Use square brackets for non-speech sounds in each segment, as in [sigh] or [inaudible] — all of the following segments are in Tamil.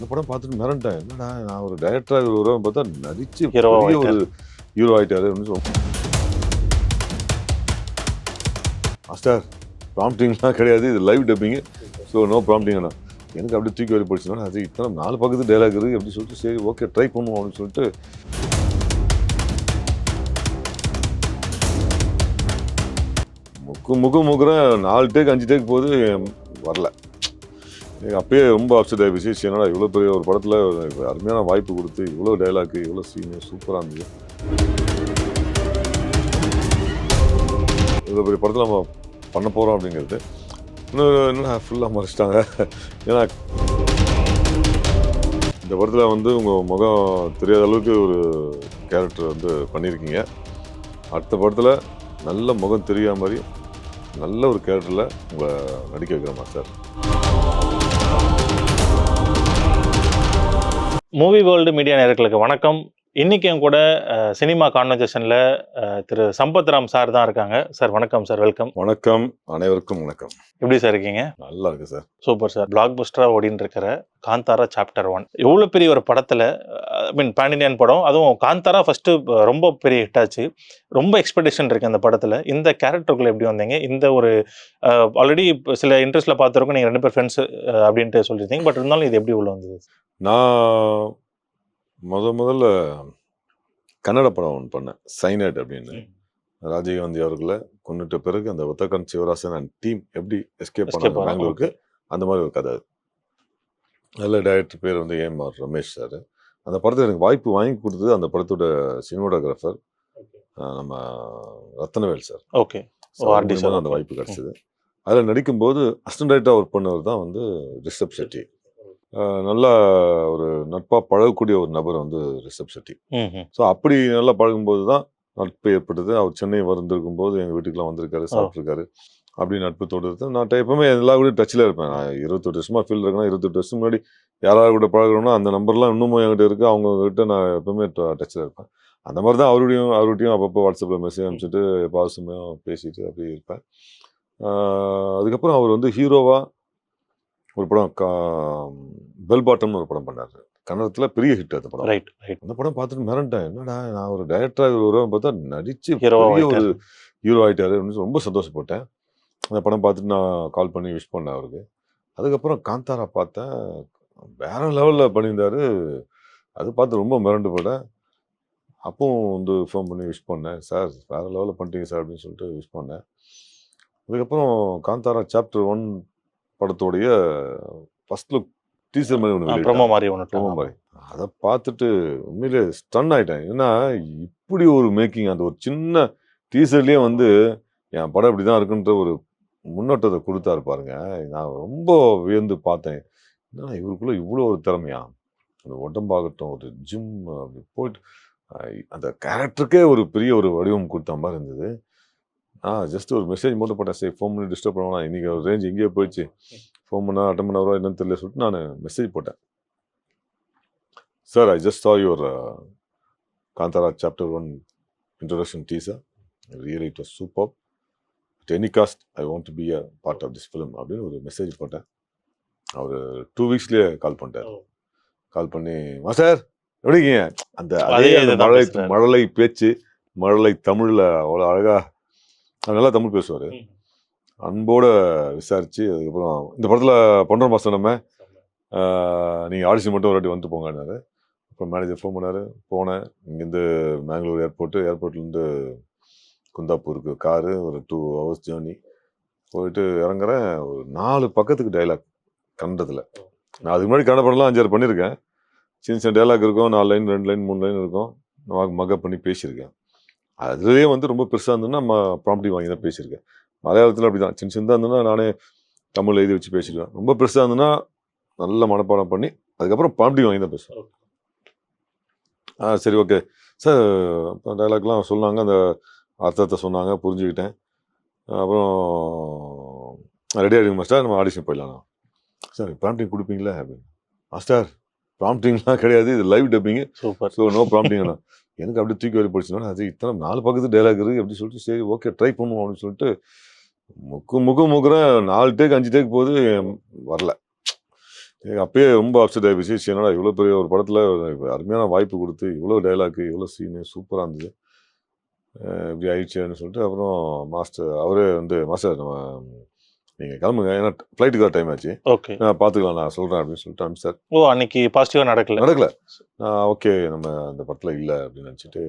இந்த படம் பார்த்துட்டு மிரண்டேன். என்னடா நான் ஒரு டைரக்டராக இவர் வருவான்னு பார்த்தா நடிச்சு Hero பெரிய. ஒரு ஹீரோ ஆயிட்டாரு அப்படின்னு சொல்லி மாஸ்டர் ப்ராம்ப்டிங்லாம் கிடையாது. இது live dubbing so no prompting அண்ணா. எனக்கு அப்படியே தூக்கி வரி போயிடுச்சுன்னா அது இத்தனை நாலு பக்கத்து டைலாக் இருக்குது அப்படி சொல்லிட்டு சரி ஓகே ட்ரை பண்ணுவோம் அப்படின்னு சொல்லிட்டு முக்கு முக்கு முக்குறேன். நாலு டேக் அஞ்சு டேக் போது வரல. நீங்கள் அப்பயே ரொம்ப அப்செட் ஆகிடுச்சு என்னடா இவ்வளோ பெரிய ஒரு படத்தில் அருமையான வாய்ப்பு கொடுத்து இவ்வளோ டைலாக்கு இவ்வளோ சீனு சூப்பராக இருந்தது. இவ்வளோ பெரிய படத்தில் நம்ம பண்ண போகிறோம் அப்படிங்கிறது. இன்னும் என்னடா ஃபுல்லாக மறைச்சிட்டாங்க. ஏன்னா இந்த படத்தில் வந்து உங்கள் முகம் தெரியாத அளவுக்கு ஒரு கேரக்டர் வந்து பண்ணியிருக்கீங்க அடுத்த படத்தில் நல்ல முகம் தெரியாத மாதிரி நல்ல ஒரு கேரக்டரில் உங்களை நடிக்க வைக்கிறோமா சார் மூவி வேர்ல்டு மீடியா நேர்களுக்கு வணக்கம். இன்னைக்கு என் கூட சினிமா கான்வர்சேஷன்ல திரு சம்பத் ராம் சார் தான் இருக்காங்க. சார் வணக்கம் சார் வெல்கம். வணக்கம். அனைவருக்கும் வணக்கம். எப்படி சார் இருக்கீங்க? நல்லா இருக்கு சார். Super sir. பிளாக் பஸ்டரா ஓடின்னு இருக்கிற காந்தாரா சாப்டர் ஒன் எவ்வளோ பெரிய ஒரு படத்துல ஐ மீன் பேன் இண்டியன் படம் அதுவும் காந்தாரா ஃபர்ஸ்ட் ரொம்ப பெரிய ஹிட் ஆச்சு. ரொம்ப எக்ஸ்பெக்டேஷன் இருக்கு அந்த படத்துல. இந்த கேரக்டருக்குள்ள எப்படி வந்தீங்க? இந்த ஒரு ஆல்ரெடி சில இன்ட்ரெஸ்ட்ல பார்த்துருக்கோம். நீங்க ரெண்டு பேர் ஃப்ரெண்ட்ஸ் அப்படின்ட்டு சொல்லியிருந்தீங்க. பட் இருந்தாலும் இது எப்படி உள்ள வந்தது? நான் முத முதல்ல கன்னட படம் ஒன்று பண்ணேன். சைனட் அப்படின்னு. ராஜீவ்காந்தி அவர்களை கொண்டுட்ட பிறகு அந்த உத்தகன் சிவராசன் அண்ட் டீம் எப்படி எஸ்கேப் பண்ணாங்க பெங்களூருக்கு? அந்த மாதிரி ஒரு கதை. அது நல்ல டைரக்டர் பேர் வந்து ஏம் ஆர் ரமேஷ் சார் அந்த படத்தை எனக்கு வாய்ப்பு வாங்கி கொடுத்தது அந்த படத்தோட சினிமோட்டோகிராஃபர் நம்ம ரத்தனவேல் சார் ஓகே அந்த வாய்ப்பு கிடைச்சது. அதில் நடிக்கும்போது அசிஸ்டன்ட் டைரக்டராக ஒர்க் பண்ணவர் தான் வந்து ரிஷப் செட்டி அஹ் நல்லா ஒரு நட்பாக பழகக்கூடிய ஒரு நபர் வந்து ரிஷப் செட்டி ஸோ அப்படி நல்லா பழகும்போது தான் நட்பு ஏற்பட்டது அவர் சென்னை வந்திருக்கும் போது எங்கள் வீட்டுக்குலாம் வந்திருக்காரு சாப்பிட்ருக்காரு அப்படி நட்பு தொடருது நான் எப்பவுமே எல்லா கூட டச்சில் இருப்பேன். நான் இருபத்தெட்டு வருஷமா ஃபீல்டு இருக்கேன்னா இருபத்தெட்டு வருஷம் முன்னாடி யாராவது கூட பழகுறோம்னா அந்த நம்பர்லாம் இன்னமும் என்கிட்ட இருக்கு. அவங்க கிட்ட நான் எப்பவுமே டச்சில் இருப்பேன். அந்த மாதிரி தான் அவருடையும் அவர்கிட்டையும் அப்பப்போ வாட்ஸ்அப்பில் மெசேஜ் அனுப்பிச்சிட்டு எப்பாவது சமயம் பேசிட்டு அப்படி இருப்பேன். அதுக்கப்புறம் அவர் வந்து ஹீரோவாக ஒரு படம் கா பெல் பாட்டம்னு ஒரு படம் பண்ணார். கன்னடத்தில் பெரிய ஹிட் அந்த படம். ரைட் ரைட் அந்த படம் பார்த்துட்டு மிரண்டேன். என்னடா நான் ஒரு டைரக்டராக இவர் வருவான்னு பார்த்தா நடிச்சு Hero பெரிய ஒரு. ஹீரோ ஆயிட்டாரு அப்படின்னு ரொம்ப சந்தோஷப்பட்டேன். அந்த படம் பார்த்துட்டு நான் கால் பண்ணி விஷ் பண்ணேன் அவருக்கு. அதுக்கப்புறம் காந்தாரா பார்த்தேன். வேற லெவலில் பண்ணியிருந்தாரு. அது பார்த்து ரொம்ப மிரண்டு போட்டேன் அப்பவும் வந்து ஃபோன் பண்ணி விஷ் பண்ணேன். சார் வேற லெவலில் பண்ணிட்டீங்க சார் அப்படின்னு சொல்லிட்டு விஷ் பண்ணேன். அதுக்கப்புறம் காந்தாரா சாப்டர் ஒன் படத்தோடைய ஃபர்ஸ்ட் லுக் டீசர் மாதிரி ஒன்று ப்ரோமோ மாதிரி ப்ரோமோ ஒன்று மாதிரி. அதை பார்த்துட்டு உண்மையிலே ஸ்டன் ஆயிட்டேன். ஏன்னா இப்படி ஒரு மேக்கிங் அந்த ஒரு சின்ன டீசர்லேயே வந்து என் படம் இப்படி தான் இருக்குன்ற ஒரு முன்னோட்டத்தை கொடுத்தாரு பாருங்க. நான் ரொம்ப வியந்து பார்த்தேன். என்னடா இவருக்குள்ள இவ்வளோ ஒரு திறமையா? அந்த உடம்பாகட்டும் ஒரு ஜிம் அப்படி போயிட்டு அந்த கேரக்டருக்கே ஒரு பெரிய ஒரு வடிவம் கொடுத்த மாதிரி இருந்தது. நான் ஜஸ்ட் ஒரு மெசேஜ் மட்டும் போட்டேன். சரி ஃபோன் பண்ணி டிஸ்டர்ப் பண்ணுவேன் இன்னைக்கு ஒரு ரேஞ்ச் எங்கேயோ போயிடுச்சு. ஃபோன் பண்ணா அட்டன் பண்ண வரவா என்னன்னு தெரியல சொல்லிட்டு நான் மெசேஜ் போட்டேன். Sir I just saw your Kantara chapter one introduction teaser really it was super at any cost I want to be a part of this film அப்படின்னு ஒரு மெசேஜ் போட்டேன். அவர் டூ வீக்ஸ்லேயே கால் பண்ணிட்டார். கால் பண்ணி மாஸ்டர் எப்படி இருக்கீங்க? அந்த அதே மழலை. மழலை பேச்சு மழலை தமிழில் அவ்வளோ அழகா அவர் நல்லா தமிழ் பேசுவார். அன்போட விசாரிச்சு அதுக்கப்புறம் இந்த படத்தில் பண்ணுறோம் மாஸ்டர் நம்ம நீங்கள் ஆடிஷன் மட்டும் ஒரு வாட்டி வந்துட்டு போங்கன்னாரு அப்புறம் மேனேஜர் ஃபோன் பண்ணார். போனேன். இங்கேருந்து மேங்களூர் ஏர்போர்ட்டு ஏர்போர்ட்லேருந்து குந்தாப்பூருக்கு காரு ஒரு டூ ஹவர்ஸ் ஜேர்னி போயிட்டு இறங்குறேன். ஒரு நாலு பக்கத்துக்கு டைலாக் கன்னடத்தில் நான் அதுக்கு முன்னாடி கன்னட படம்லாம் அஞ்சாறு பண்ணியிருக்கேன். சின்ன சின்ன டைலாக் இருக்கும். நாலு லைன் ரெண்டு லைன் மூணு லைன் இருக்கும். நான் மகப் பண்ணி பேசியிருக்கேன். அதுலேயே வந்து ரொம்ப பெருசாக இருந்ததுன்னா நம்ம ப்ராப்பர்ட்டி வாங்கி தான் பேசியிருக்கேன். மலையாளத்தில் அப்படி தான் சின்ன சின்னதாக இருந்ததுன்னா நானே தமிழ் எழுதி வச்சு பேசிடுவேன். ரொம்ப பெருசாக இருந்ததுன்னா நல்ல மனப்பாடம் பண்ணி அதுக்கப்புறம் ப்ராப்பர்ட்டி வாங்கி தான் பேசுவேன். ஆ சரி ஓகே. சார் டைலாக்லாம் சொன்னாங்க. அந்த அர்த்தத்தை சொன்னாங்க புரிஞ்சுக்கிட்டேன். அப்புறம் ரெடி ஆகிடுங்க மாஸ்டர் நம்ம ஆடிஷன் போயிடலாம். சார் ப்ராம்ப்டிங் கொடுப்பீங்களா? அப்படின்னு. மாஸ்டர் ப்ராம்ப்டிங்லாம் கிடையாது. இது live dubbing super so no prompting எனக்கு அப்படியே தூக்கி வரி போயிடுச்சுன்னா அது இத்தனை நாலு பக்கத்து டைலாக் இருக்குது அப்படின்னு சொல்லிட்டு சரி ஓகே ட்ரை பண்ணுவோம் அப்படின்னு சொல்லிட்டு முக்கு முக்கு முக்குறேன். நாலு டேக் அஞ்சு டேக் போது வரல. எனக்கு அப்பயே ரொம்ப அப்செட் ஆகிடுச்சு என்னடா இவ்வளோ பெரிய ஒரு படத்தில் அருமையான வாய்ப்பு கொடுத்து இவ்வளோ டைலாக்கு இவ்வளோ சீனு சூப்பராக இருந்தது. இப்படி இப்படி அப்படின்னு சொல்லிட்டு அப்புறம் மாஸ்டர் அவரே வந்து மாஸ்டர் நம்ம நீங்கள் கிளம்புங்க. ஏன்னா ஃப்ளைட்டுக்கு வர டைம் ஆச்சு. ஓகே நான் பார்த்துக்கலாம் நான் சொல்கிறேன் அப்படின்னு சொல்லிட்டு அனுப்பிச்சார். ஓ அன்னைக்கு பாசிட்டிவா நடக்கல? நடக்கல. நான் ஓகே நம்ம அந்த படத்தில் இல்லை அப்படின்னு நினச்சிட்டு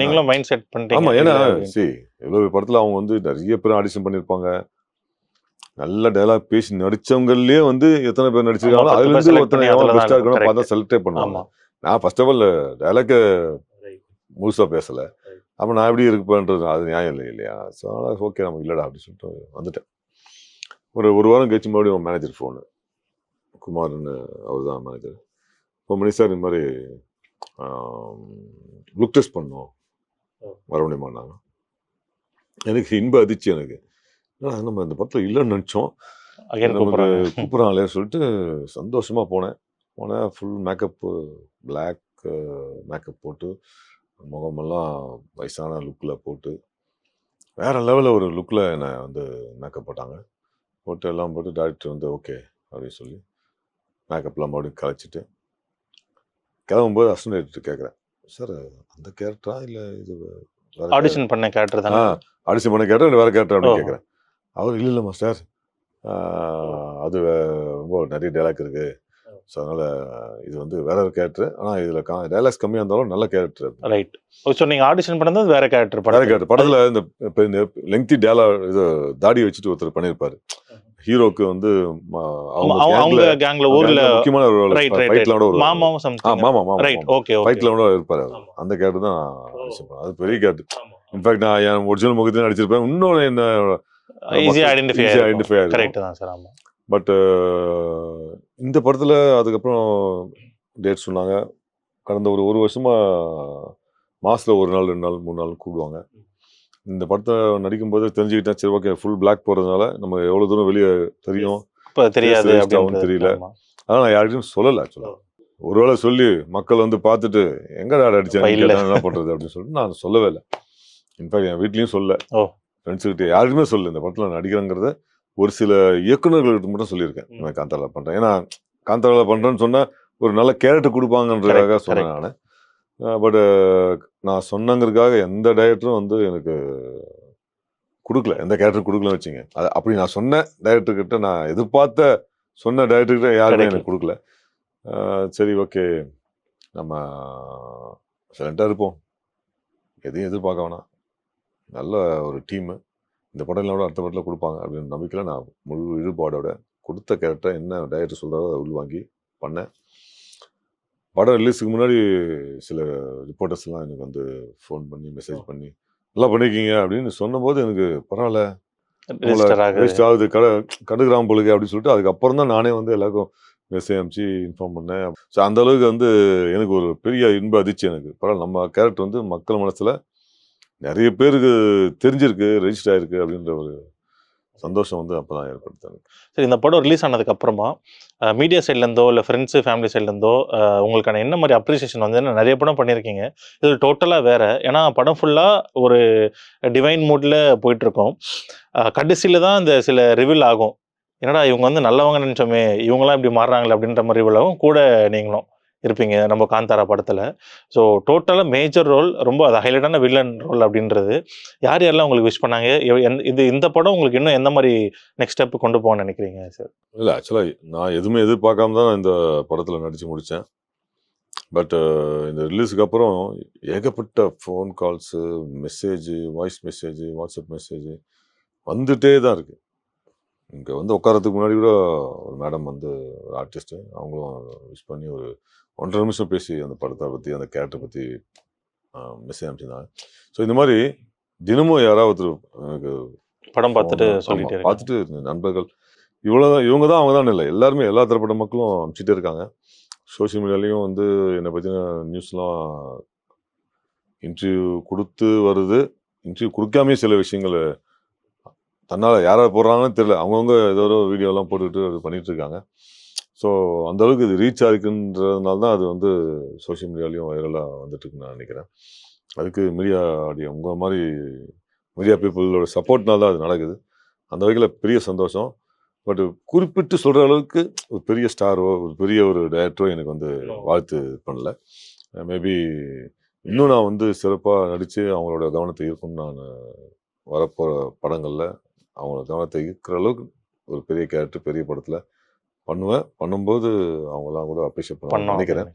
நீங்களும் மைண்ட் செட் பண்ணிட்டீங்க. ஆமா ஏன்னா. சி இவ்வளவு படத்துல அவங்க வந்து நிறைய பேர் ஆடிஷன் பண்ணிருப்பாங்க. நல்ல டயலாக் பேசி நடிச்சவங்கலயே வந்து எத்தனை பேர் நடிச்சிருக்காங்களோ ஆமா, பத்து அதுல பேர் இருந்து select ஒருத்தனை பண்ணி எவன் அதுல தான் பெஸ்டா இருக்கணும். பார்த்தா செலக்டே பண்ணுவாங்க. நான் ஃபர்ஸ்ட் ஆஃப் ஆல் டயலாக்க முழுசா பேசல. அப்ப நான் எப்படி இருப்பேன்றது அது நியாயம் இல்லை இல்லையா? ஸோ அதனால ஓகே நம்ம இல்லடா அப்படின்னு சொல்லிட்டு வந்துட்டேன். ஒரு ஒரு வாரம் கழிச்சு மறுபடியும் மேனேஜர் ஃபோனு குமார்னு அவர் தான் மேனேஜர் ஃபோன் பண்ணி சார் இந்த மாதிரி லுக் டெஸ்ட் பண்ணோம். வர முடியுமான்னாங்க எனக்கு இன்ப அதிர்ச்சி எனக்கு. நம்ம இந்த படத்தில் இல்லைன்னு நினச்சோம். கூப்பிட்றாங்களே சொல்லிட்டு சந்தோஷமா போனேன். போனேன் ஃபுல் மேக்கப்பு பிளாக் மேக்கப் போட்டு முகமெல்லாம் வயசான லுக்கில் போட்டு வேற லெவலில் ஒரு லுக்கில் என்னை வந்து மேக்கப் போட்டாங்க. போட்டு எல்லாம் போட்டு டாக்டர் வந்து ஓகே அப்படின்னு சொல்லி மேக்கப்லாம் மறுபடியும் கலைச்சிட்டு கிளம்பும்போது டைரக்டர் கேட்குறேன் சார் அந்த கேரக்டரா இல்லை இது ஆடிஷன் பண்ண கேரக்டர் தானே? அடிச்சு பண்ண கேட்டேன் வேற கேட்டேன் அப்படின்னு. கேட்குறேன். அவர் இல்லை இல்லை மாஸ்டர். அது ரொம்ப நிறைய டைலாக் இருக்கு. ஸோ அதனால இது வந்து வேற ஒரு கேரக்டர். ஆனால் இதில் கா டைலாக்ஸ் கம்மியாக இருந்தாலும் நல்ல கேரக்டர் ரைட் ஸோ நீங்க ஆடிஷன் பண்ணது வேற கேரக்டர் வேற கேரக்டர். படத்தில் இந்த லெங்தி டேலா இது தாடி வச்சுட்டு ஒருத்தர் பண்ணியிருப்பாரு. ஹீரோக்கு வந்து அவங்க கேங்ல ஊர்ல முக்கியமான ஒரு ரைட் ரைட் மாமாவும் சம்திங் மாமா மாமா ரைட் ஓகே ஓகே ஃபைட்ல கூட இருப்பாரு. அந்த கேரக்டர் தான் பண்ணேன். அது பெரிய கேரக்டர் இன்ஃபேக்ட் நான் என் ஒரிஜினல் முகத்தையும் நடிச்சிருப்பேன். இன்னொன்று என்ன ஈஸியா ஐடென்டிஃபை ஐடென்டிஃபை கரெக்ட் தான் சார் ஆமா. பட் இந்த படத்தில் அதுக்கப்புறம் டேட் சொன்னாங்க. கடந்த ஒரு ஒரு வருஷமா மாசத்துல ஒரு நாள் ரெண்டு நாள் மூணு நாள் கூடுவாங்க இந்த படத்தை நடிக்கும்போது தெரிஞ்சுக்கிட்டேன் சரி ஓகே ஃபுல் பிளாக் போகிறதுனால நம்ம எவ்வளோ தூரம் வெளியே தெரியும்? இப்ப தெரியாது தெரியல. ஆமா. அதனால் நான் யார்கிட்டயும் சொல்லலை ஆக்சுவலாக ஒருவேளை சொல்லி மக்கள் வந்து பார்த்துட்டு அடிச்சேன் அப்ப இல்ல. கேட்டா என்ன பண்ணுறது அப்படின்னு சொல்லிட்டு நான் சொல்லவே இல்லை. இன்ஃபேக்ட் என் வீட்லேயும் சொல்ல. ஃப்ரெண்ட்ஸுக்கிட்ட யாருக்குமே சொல்லு இந்த படத்தில் நடிக்கிறேங்கிறத. ஒரு சில இயக்குநர்கள்கிட்ட மட்டும் சொல்லியிருக்கேன். நான் காந்தாரா பண்ணுறேன் ஏன்னா காந்தாரா பண்ணுறேன்னு சொன்னா ஒரு நல்ல கேரக்டர் கொடுப்பாங்கன்றதுக்காக சொன்னேன் நான். பட் நான் சொன்னங்கிறதுக்காக எந்த டைரக்டரும் வந்து எனக்கு கொடுக்கல. எந்த கேரக்டர் கொடுக்கலன்னு வச்சுங்க அது அப்படி நான் சொன்ன டைரக்டர் கிட்ட நான் எதிர்பார்த்த சொன்ன டைரக்டர் கிட்ட யாருமே. எனக்கு கொடுக்கல. சரி ஓகே நம்ம சைலண்டாக இருப்போம். எதையும் எதிர்பார்க்க வேணாம். நல்ல ஒரு டீமு இந்த படம் இல்லாம அடுத்த படத்தில் கொடுப்பாங்க அப்படின்னு நம்பிக்கையில் நான் முழு ஈடுபாடோட கொடுத்த கேரக்டர் என்ன டைரக்டர் சொல்கிறாரோ அதை உள்வாங்கி பண்ணேன். படம் ரிலீஸுக்கு முன்னாடி சில ரிப்போர்ட்டர்ஸ்லாம் எனக்கு வந்து ஃபோன் பண்ணி மெசேஜ் பண்ணி நல்லா பண்ணியிருக்கீங்க அப்படின்னு சொன்னபோது எனக்கு பரவாயில்ல ரெஜிஸ்டர் ஆகுது. கடை கடுகிராம் பொழுது அப்படின்னு சொல்லிட்டு அதுக்கப்புறம் தான் நானே வந்து எல்லாருக்கும் மெசேஜ் அனுப்பிச்சு இன்ஃபார்ம் பண்ணேன். ஸோ அந்த அளவுக்கு வந்து எனக்கு ஒரு பெரிய இன்ப அதிர்ச்சி எனக்கு. பரவாயில்ல நம்ம கேரக்டர் வந்து மக்கள் மனசுல நிறைய பேருக்கு தெரிஞ்சிருக்கு ரெஜிஸ்டர் ஆயிருக்கு அப்படின்ற ஒரு சந்தோஷம் வந்து அப்பதான் ஏற்படுத்தாங்க சரி இந்த படம் ரிலீஸ் ஆனதுக்கு அப்புறமா மீடியா சைட்லேருந்தோ இல்லை ஃப்ரெண்ட்ஸு ஃபேமிலி சைட்லேருந்தோ உங்களுக்கான என்ன மாதிரி அப்ரிசியேஷன் வந்து என்ன நிறைய படம் பண்ணியிருக்கீங்க. இது டோட்டலாக வேற. ஏன்னா படம் ஃபுல்லாக ஒரு டிவைன் மூடில் போயிட்டுருக்கோம். கடைசியில் தான் இந்த சில ரிவில் ஆகும். என்னடா இவங்க வந்து நல்லவங்க நினச்சோமே இவங்களாம் இப்படி மாறுறாங்களே அப்படின்ற மாதிரி ரிவில் ஆகும் கூட நீங்களும். இருப்பீங்க. நம்ம காந்தாரா படத்தில். ஸோ டோட்டலாக மேஜர் ரோல் ரொம்ப அது ஹைலைட்டான வில்லன் ரோல் அப்படின்றது. யார் யாரெல்லாம் உங்களுக்கு விஷ் பண்ணாங்க? எவ்- இது இந்த படம் உங்களுக்கு இன்னும் எந்த மாதிரி நெக்ஸ்ட் ஸ்டெப் கொண்டு போகணும்னு நினைக்கிறீங்க சார் இல்லை ஆக்சுவலாக நான் எதுவுமே எதிர்பார்க்காம தான் இந்த படத்தில் நடித்து முடித்தேன் பட் uh, இந்த ரிலீஸுக்கு அப்புறம் ஏகப்பட்ட phone calls message voice message WhatsApp message வந்துட்டே தான் இருக்குது இங்கே வந்து உட்காரத்துக்கு முன்னாடி கூட ஒரு மேடம் வந்து ஒரு ஆர்டிஸ்ட்டு அவங்களும் விஷ் பண்ணி ஒரு ஒன்றரை நிமிஷம் பேசி அந்த படத்தை பற்றி அந்த கேரக்டர் பற்றி மெசேஜ் அனுப்பிச்சிருந்தாங்க ஸோ இந்த மாதிரி தினமும் யாராவது எனக்கு படம் பார்த்துட்டு சொல்லிட்டே பார்த்துட்டு நண்பர்கள் இவ்வளோதான் இவங்க தான் அவங்க தான் இல்லை. எல்லாருமே எல்லா தரப்பட்ட மக்களும் அனுப்பிச்சிட்டே இருக்காங்க. சோஷியல் மீடியாலையும் வந்து என்னை பற்றின நியூஸ்லாம் இன்டர்வியூ கொடுத்து வருது. இன்டர்வியூ கொடுக்காமே சில விஷயங்கள் தன்னால் யார் யார் போடுறாங்கன்னு தெரியல. அவங்கவுங்க ஏதோ ஒரு வீடியோலாம் போட்டுக்கிட்டு அது பண்ணிட்டு இருக்காங்க. ஸோ அந்தளவுக்கு இது ரீச் ஆகிருக்குன்றதுனால தான் அது வந்து சோஷியல் மீடியாலையும் வைரலாக வந்துட்டு இருக்குன்னு நான் நினைக்கிறேன். அதுக்கு மீடியா ஆடியோ உங்கள் மாதிரி மீடியா பீப்புளோட சப்போர்ட்னால தான் அது நடக்குது. அந்த வகையில் பெரிய சந்தோஷம். பட் குறிப்பிட்டு சொல்கிற அளவுக்கு ஒரு பெரிய ஸ்டாரோ ஒரு பெரிய ஒரு டைரக்டரோ எனக்கு வந்து வாழ்த்து பண்ணல. Uh, மேபி இன்னும் நான் வந்து சிறப்பாக நடித்து அவங்களோட கவனத்தை ஈர்க்கும்னு நான் வரப்போகிற படங்களில் அவங்களோட கவனத்தை ஈர்க்கிற அளவுக்கு ஒரு பெரிய கேரக்டர் பெரிய படத்தில் பண்ணுவேன். பண்ணும்போது அவங்களாம் கூட அப்ரிஷியேட் பண்ண நினைக்கிறேன்.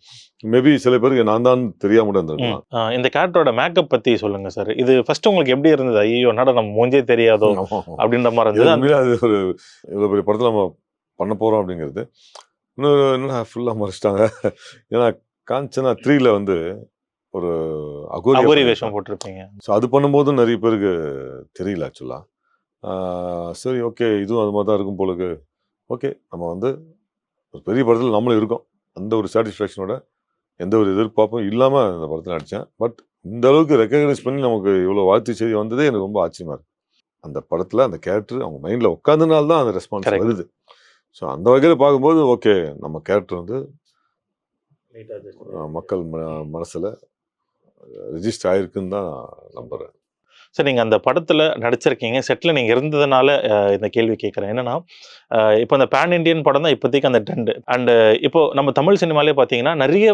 மேபி சில பேருக்கு நான் தான் தெரியாம கூட. ஆ, இந்த கேரக்டரோட மேக்கப் பத்தி சொல்லுங்க சார் இது ஃபர்ஸ்ட் உங்களுக்கு எப்படி இருந்தது? ஐயோ என்னடா நம்ம மூஞ்சே தெரியாதோ. [laughs] அப்படின்ற மாதிரி இருந்தது. அது ஒரு இவ்வளோ பெரிய படத்தில் நம்ம பண்ண போகிறோம் அப்படிங்கிறது. இன்னொரு என்னடா ஃபுல்லாக மறைச்சிட்டாங்க. ஏன்னா காஞ்சனா த்ரீல வந்து ஒரு அகோரி அகோரி வேஷம் போட்டிருப்பீங்க. ஸோ அது பண்ணும்போது நிறைய பேருக்கு தெரியல ஆக்சுவலாக சரி ஓகே இதுவும் அது மாதிரி தான் இருக்கும் போலுக்கு. ஓகே நம்ம வந்து ஒரு பெரிய படத்தில் நம்மளும் இருக்கோம். அந்த ஒரு சாட்டிஸ்ஃபேக்ஷனோட எந்த ஒரு எதிர்பார்ப்பும் இல்லாமல் அந்த படத்தில் நடித்தேன் பட் இந்த அளவுக்கு ரெக்கக்னைஸ் பண்ணி நமக்கு இவ்வளோ வாழ்த்து செய்தி வந்ததே எனக்கு ரொம்ப ஆச்சரியமா இருக்கு. அந்த படத்தில் அந்த கேரக்டர் அவங்க மைண்டில் உட்காந்தனால தான் அந்த ரெஸ்பான்ஸ். வருது. ஸோ அந்த வகையில் பார்க்கும்போது ஓகே நம்ம கேரக்டர் வந்து மக்கள் ம மனசில் ரிஜிஸ்டர் ஆயிருக்குன்னு தான் நான் நம்புகிறேன் சார் நீங்கள் அந்த படத்தில் நடிச்சிருக்கீங்க. செட்டில் நீங்கள் இருந்ததுனால இந்த கேள்வி கேட்குறேன். என்னென்னா இப்போ இந்த பேன் இண்டியன் படம் தான் இப்போதைக்கு அந்த டெண்டு அண்டு இப்போ நம்ம தமிழ் சினிமாலே பார்த்தீங்கன்னா நிறைய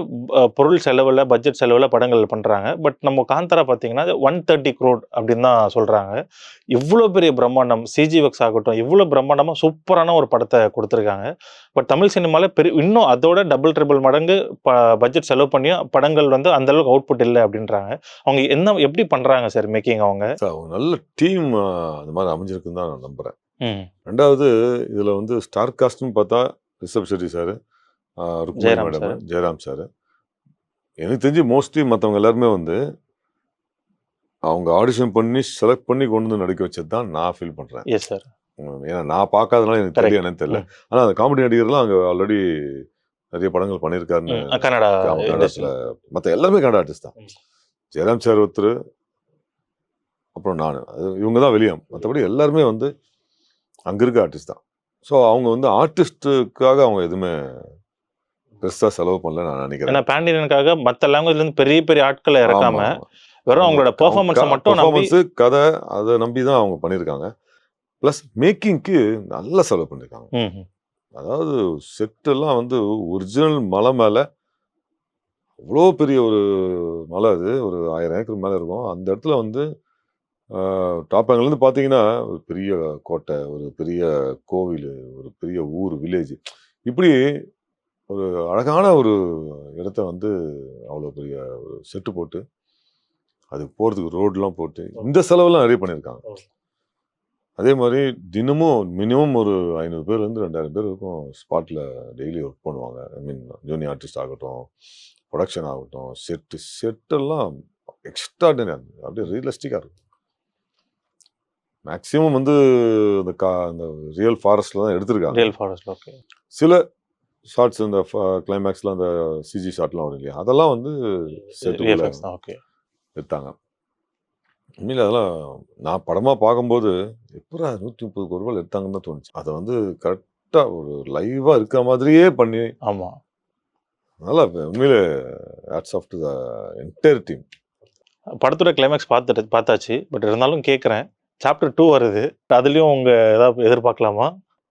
பொருள் செலவில் பட்ஜெட் செலவில் படங்கள் பண்ணுறாங்க பட் நம்ம காந்தரா பார்த்தீங்கன்னா ஒன் தேர்ட்டி க்ரோட் அப்படின்னு தான் சொல்கிறாங்க இவ்வளோ பெரிய பிரம்மாண்டம் சிஜி ஒர்க்ஸ் ஆகட்டும் இவ்வளோ பிரம்மாண்டமாக சூப்பரான ஒரு படத்தை கொடுத்துருக்காங்க. பட் தமிழ் சினிமாவில் பெரிய இன்னும் அதோட டபுள் ட்ரிபிள் மடங்கு ப பட்ஜெட் செலவு பண்ணியும் படங்கள் வந்து அந்த அளவுக்கு அவுட்புட் இல்லை அப்படின்றாங்க. அவங்க என்ன எப்படி பண்ணுறாங்க சார் மேக்கிங் அவங்க? நல்ல டீம் அந்த மாதிரி அமைஞ்சிருக்குன்னு தான் நான் நம்புகிறேன் ம். ரெண்டாவது இதில் வந்து ஸ்டார் காஸ்ட்னு பார்த்தா Rishab Shetty sir Rukmini madam. Jayaram sir. எனக்கு தெரிஞ்சு மோஸ்ட்லி மற்றவங்க எல்லாருமே வந்து அவங்க ஆடிஷன் பண்ணி செலக்ட் பண்ணி கொண்டு வந்து நடிக்க வச்சது தான் நான் ஃபீல் பண்ணுறேன் எஸ் சார் ஏன்னா நான் பார்க்காதனால எனக்கு. தெரியல என்னன்னு தெரியல. ஆனால் அந்த காமெடி நடிகர்லாம் அங்கே ஆல்ரெடி நிறைய படங்கள் பண்ணியிருக்காருன்னு கன்னடா கன்னடத்தில் மற்ற எல்லாருமே கன்னட ஆர்டிஸ்ட் தான். ஜெயராம் சார் ஒருத்தர் அப்புறம் நான் அது இவங்க தான் வெளியே. மற்றபடி எல்லாருமே வந்து அங்கே இருக்க ஆர்டிஸ்ட் தான். ஸோ அவங்க வந்து ஆர்டிஸ்ட்டுக்காக அவங்க எதுவுமே பெருசாக செலவு பண்ணல நான் நினைக்கிறேன். ஏன்னா பேண்டியனுக்காக மற்ற லாங்குவேஜ்ல இருந்து பெரிய பெரிய ஆட்களை இறக்காம. வெறும் அவங்களோட பெர்ஃபார்மன்ஸை மட்டும் performance, கதை அதை நம்பி தான் அவங்க பண்ணியிருக்காங்க. ப்ளஸ் மேக்கிங்க்கு நல்ல செலவு பண்ணியிருக்காங்க. அதாவது செட்டெல்லாம் வந்து ஒரிஜினல் மலை மேலே அவ்வளோ பெரிய ஒரு மலை அது. ஒரு ஆயிரம் ஏக்கர் மேலே இருக்கும். அந்த இடத்துல வந்து டாப் ஆங்கிலேருந்து பார்த்தீங்கன்னா ஒரு பெரிய கோட்டை ஒரு பெரிய கோவில் ஒரு பெரிய ஊர் வில்லேஜ் இப்படி ஒரு அழகான ஒரு இடத்த வந்து அவ்வளோ பெரிய ஒரு செட்டு போட்டு அதுக்கு போகிறதுக்கு ரோடெலாம் போட்டு இந்த செலவெல்லாம் நிறைய பண்ணியிருக்காங்க. அதே மாதிரி தினமும் மினிமம் ஒரு ஐநூறு பேர் வந்து ரெண்டாயிரம் பேர் இருக்கும் ஸ்பாட்டில் டெய்லி ஒர்க் பண்ணுவாங்க. ஐ மீன் ஜூனியர் ஆர்டிஸ்ட் ஆகட்டும் ப்ரொடக்ஷன் ஆகட்டும் செட்டு செட்டெல்லாம் எக்ஸ்ட்ராடினரி அப்படியே ரியலிஸ்டிக்காக இருக்கும். மேக்ஸிமம் வந்து இந்த கா இந்த ரியல் ஃபாரஸ்ட்டில் தான் எடுத்திருக்காங்க. ரியல் ஃபாரஸ்ட் ஓகே சில ஷார்ட்ஸ் இந்த கிளைமேக்ஸில் அந்த சிஜி ஷாட்லாம் வரும் இல்லையா? அதெல்லாம் வந்து தான் ஓகே எடுத்தாங்க. உண்மையில அதெல்லாம் நான் படமாக பார்க்கும்போது எப்படா நூற்றி முப்பது கோடி ரூபாய் எடுத்தாங்கன்னு தான் தோணுச்சு. அதை வந்து கரெக்டாக ஒரு லைவாக இருக்கிற மாதிரியே பண்ணி. ஆமா. நல்லா உண்மையிலே hats off to the entire team படத்தோட கிளைமேக்ஸ் பார்த்துட்டு பார்த்தாச்சு. பட் இருந்தாலும் கேட்குறேன். சாப்டர் டூ வருது. அதுலயும் உங்க ஏதாவது எதிர்பார்க்கலாமா?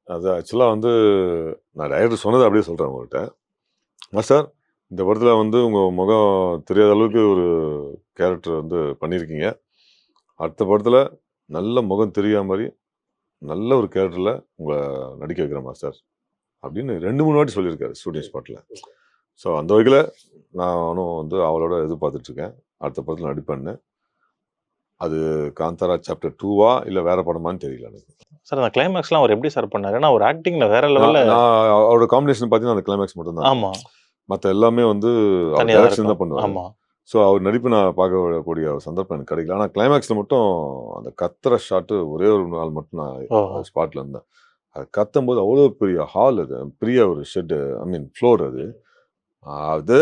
அது ஆக்சுவலாக வந்து நான் டைரக்டர் சொன்னதை அப்படியே சொல்கிறேன் உங்கள்கிட்ட மாஸ்டர் இந்த படத்தில் வந்து உங்கள் முகம் தெரியாத அளவுக்கு ஒரு கேரக்டர் வந்து பண்ணியிருக்கீங்க. அடுத்த படத்தில் நல்ல முகம் தெரியாத மாதிரி நல்ல ஒரு கேரக்டரில் உங்களை நடிக்க வைக்கிறேன் மாஸ்டர் அப்படின்னு ரெண்டு மூணு வாட்டி சொல்லியிருக்காரு ஸ்டூடியோ ஸ்பாட்டில் ஸோ அந்த வகையில் நானும் வந்து அவளோட எதிர்பார்த்துட்ருக்கேன் அடுத்த படத்தில் நடிப்பேன்னு. அது காந்தாரா சாப்டர் டூவா இல்லை வேற படமான்னு தெரியல எனக்கு. சார் அந்த கிளைமேக்ஸ்லாம் அவர் எப்படி சார் பண்ணாரு? ஏன்னா ஒரு ஆக்டிங்ல வேற லெவல்ல அவரோட காம்பினேஷன் பார்த்தீங்கன்னா அந்த கிளைமேக்ஸ் மட்டும் தான் ஆமா. மற்ற எல்லாமே வந்து அவர் டைரக்ஷன் தான். பண்ணுவார். ஆமா. ஸோ அவர் நடிப்பு நான் பார்க்கக்கூடிய ஒரு சந்தர்ப்பம் எனக்கு கிடைக்கல. ஆனால் கிளைமேக்ஸில் மட்டும் அந்த கத்துற ஷாட்டு ஒரே ஒரு நாள் மட்டும். நான் ஸ்பாட்டில் இருந்தேன். அது கத்தும் போது அவ்வளோ பெரிய ஹால் அது. பெரிய ஒரு ஷெட்டு ஐ மீன் ஃப்ளோர் அது. அது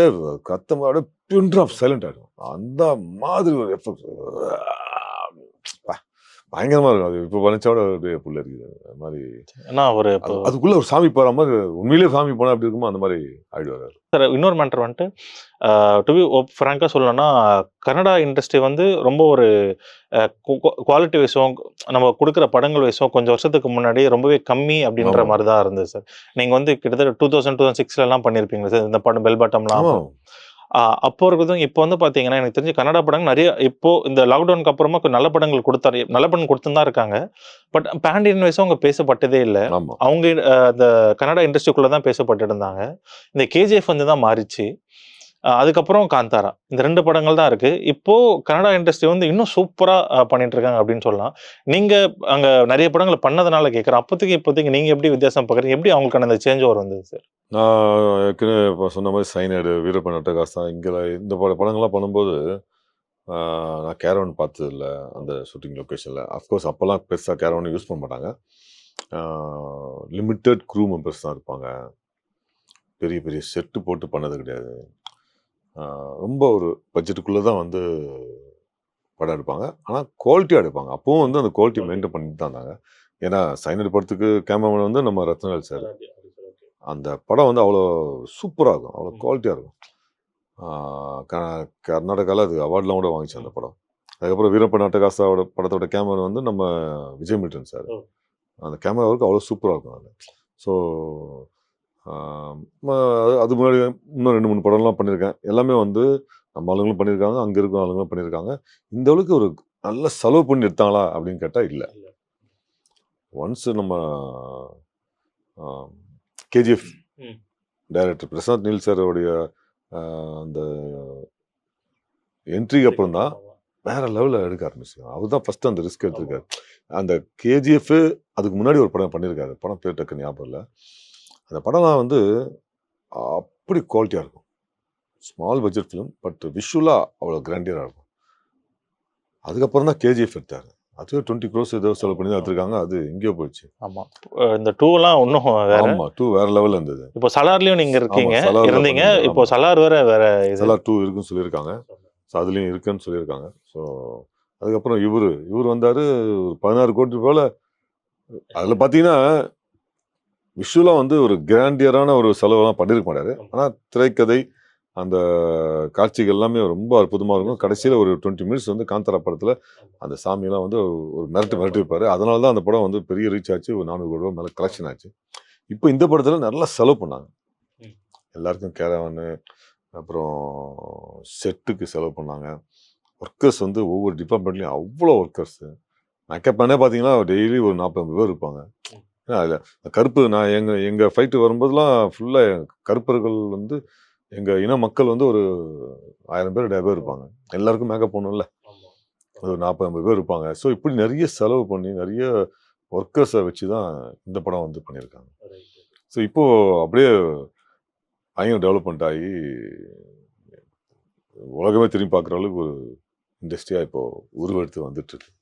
கத்தும் அப்படியே பின் ட்ராப் சைலண்ட் ஆகிடும் அந்த மாதிரி ஒரு எஃபெக்ட் பயங்கரமா இருக்கும். அது இப்போ பழனிச்சாவோட அப்படியே புள்ள இருக்குது. அது மாதிரி ஏன்னா அது- அதுக்குள்ள ஒரு சாமி போற மாதிரி உண்மையிலேயே சாமி போனா அப்படி இருக்குமோ அந்த மாதிரி ஆயிடுவாரு சார் இன்னொரு மேட்டர் வந்துட்டு டு பி ஃப்ராங்காக சொல்லணும்னா கன்னடா இண்டஸ்ட்ரி வந்து ரொம்ப ஒரு குவாலிட்டி வைஸும் நம்ம கொடுக்குற படங்கள் வைஸும் கொஞ்சம் வருஷத்துக்கு முன்னாடி ரொம்பவே கம்மி அப்படின்ற. மாதிரி தான் இருந்தது சார். நீங்கள் வந்து கிட்டத்தட்ட டூ தௌசண்ட் டூ தௌசண்ட் சிக்ஸ்லலாம் பண்ணியிருப்பீங்க சார்? இந்த படம் பெல் பாட்டம்லாம் அப்போ இருக்கிறதும் இப்போ வந்து பார்த்தீங்கன்னா எனக்கு தெரிஞ்சு கன்னடா படங்கள் நிறைய இப்போ இந்த லாக்டவுனுக்கு அப்புறமா நல்ல படங்கள் கொடுத்தாரு. நல்ல படம் கொடுத்து தான் இருக்காங்க. பட் பேண்டியன் வைஸும் அவங்க பேசப்பட்டதே இல்லை. அவங்க அந்த கன்னடா இண்டஸ்ட்ரிக்குள்ள தான் பேசப்பட்டு இருந்தாங்க இந்த கேஜிஎஃப் வந்து தான் மாறிச்சு. அதுக்கப்புறம் காந்தாரா. இந்த ரெண்டு படங்கள் தான் இருக்கு. இப்போ கன்னடா இண்டஸ்ட்ரி வந்து இன்னும் சூப்பராக அஹ், பண்ணிட்டு இருக்காங்க அப்படின்னு சொல்லலாம். நீங்க அங்க நிறைய படங்களை பண்ணதுனால கேட்குறேன். அப்போதைக்கு இப்போதைக்கு நீங்க எப்படி வித்தியாசம் பார்க்குறீங்க? எப்படி அவங்களுக்கான அந்த சேஞ்ச் ஓவர் வந்தது சார் நான் ஏற்கனவே இப்போ சொன்ன மாதிரி சைனடு வீரப்பன் அட்டகாசம் இங்கே இந்த பட படங்கள்லாம் பண்ணும்போது நான் கேரவன் பார்த்தது இல்லை அந்த ஷூட்டிங் லொக்கேஷனில் அஃப்கோர்ஸ் அப்போல்லாம் பெருசாக கேரவனை யூஸ் பண்ண மாட்டாங்க. லிமிட்டட் க்ரூ மெம்பர்ஸ் தான் இருப்பாங்க. பெரிய பெரிய செட்டு போட்டு பண்ணது கிடையாது. ரொம்ப ஒரு பட்ஜெட்டுக்குள்ளே தான் வந்து படம் எடுப்பாங்க. ஆனால் குவாலிட்டியாக எடுப்பாங்க. அப்பவும் வந்து அந்த குவாலிட்டி மெயின்டைன் பண்ணிட்டு தான் இருந்தாங்க. ஏன்னா சைனடு படத்துக்கு கேமராமேன் வந்து நம்ம ரத்னவேல் சார் அந்த படம் வந்து அவ்வளோ சூப்பராக இருக்கும். அவ்வளோ. குவாலிட்டியாக இருக்கும். க- கர்நாடகாவில் அது அவார்ட்லாம் கூட வாங்கிச்சு அந்த படம். அதுக்கப்புறம் வீரப்ப நாட்டகாசாவோட படத்தோட கேமரா வந்து நம்ம விஜய் மில்டன் சார். அந்த கேமரா ஒர்க் அவ்வளோ சூப்பராக இருக்கும் அது ஸோ அது முன்னாடி இன்னும் ரெண்டு மூணு படம்லாம் பண்ணியிருக்கேன். எல்லாமே வந்து நம்ம ஆளுங்களும் பண்ணியிருக்காங்க அங்கே இருக்கிற ஆளுங்களும் பண்ணியிருக்காங்க. இந்த அளவுக்கு ஒரு நல்ல செலவு பண்ணி எடுத்தாங்களா அப்படின்னு கேட்டால் இல்லை. ஒன்ஸ் நம்ம கேஜிஎஃப். டைரக்டர் பிரசாந்த் நீல் சாரோடைய அந்த என்ட்ரிக்கு அப்புறம் தான் வேற லெவலில் எடுக்க ஆரம்பிச்சிருக்காங்க அவர் தான் ஃபர்ஸ்ட் அந்த ரிஸ்க் எடுத்திருக்காரு. அந்த கேஜிஎஃப் அதுக்கு முன்னாடி ஒரு படம் பண்ணியிருக்காரு. படம் பேர் டக்கு ஞாபகம் இல்லை. அந்த படம்லாம் வந்து அப்படி குவாலிட்டியாக இருக்கும். ஸ்மால் பட்ஜெட் ஃபிலிம் பட் விஷுவலாக அவ்வளோ கிராண்டியராக இருக்கும். அதுக்கப்புறம் தான் கேஜிஎஃப் எடுத்தாரு. அதுவே டுவெண்ட்டி க்ரோஸ் ஏதோ செலவு பண்ணி தான் எடுத்திருக்காங்க. அது எங்கேயோ போயிடுச்சு. ஆமா. அஹ் இந்த டூலாம் இன்னும் வேற. ஆமா டூ வேற லெவல்ல இருந்தது. இப்போ சலார்லயும் நீங்க இருக்கீங்க. இருந்தீங்க. இப்போ. சலார் வேற வேற சலார் டூ இருக்குன்னு சொல்லியிருக்காங்க. ஸோ அதுலேயும் இருக்குன்னு சொல்லியிருக்காங்க. ஸோ அதுக்கப்புறம் இவர் இவர் வந்தார் ஒரு பதினாறு கோடி போல அதில் பார்த்தீங்கன்னா விஷுவலாக வந்து ஒரு கிராண்டியரான ஒரு செலவெல்லாம் பண்ணியிருக்க மாட்டாரு. ஆனால் திரைக்கதை அந்த காட்சிகள் எல்லாமே ரொம்ப அற்புதமாக இருக்கும். கடைசியில் ஒரு டுவெண்ட்டி மினிட்ஸ் வந்து காந்தாரா படத்தில் அந்த சாமியெல்லாம் வந்து ஒரு மிரட்டு மிரட்டி இருப்பாரு. அதனால தான் அந்த படம் வந்து பெரிய ரீச் ஆச்சு. ஒரு நானூறு கோடி ரூபா மேலே கலெக்ஷன் ஆச்சு. இப்போ இந்த படத்தில் நல்லா செலவு பண்ணாங்க. எல்லாருக்கும் கேரவானு அப்புறம் செட்டுக்கு செலவு பண்ணாங்க. ஒர்க்கர்ஸ் வந்து ஒவ்வொரு டிபார்ட்மெண்ட்லையும் அவ்வளோ ஒர்க்கர்ஸ் மேக்கப் பண்ணே பார்த்தீங்கன்னா டெய்லி ஒரு நாற்பது பேர் இருப்பாங்க. அதில் கருப்பு நான் எங்கள் எங்கள் ஃபைட்டு வரும்போதெல்லாம் ஃபுல்லாக கருப்பர்கள் வந்து எங்கள் இன மக்கள் வந்து ஒரு ஆயிரம் பேர் ரெண்டாயிரம் பேர் இருப்பாங்க. எல்லாருக்கும் மேக்கப் பண்ணணும்ல ஒரு நாற்பது ஐம்பது பேர் இருப்பாங்க. ஸோ இப்படி நிறைய செலவு பண்ணி நிறைய ஒர்க்கர்ஸை வச்சு தான் இந்த படம் வந்து பண்ணியிருக்காங்க. ஸோ இப்போ அப்படியே பயங்கர டெவலப்மெண்ட் ஆகி உலகமே திரும்பி பார்க்குற அளவுக்கு ஒரு இண்டஸ்ட்ரியாக இப்போ உருவெடுத்து வந்துட்டு இருக்கு.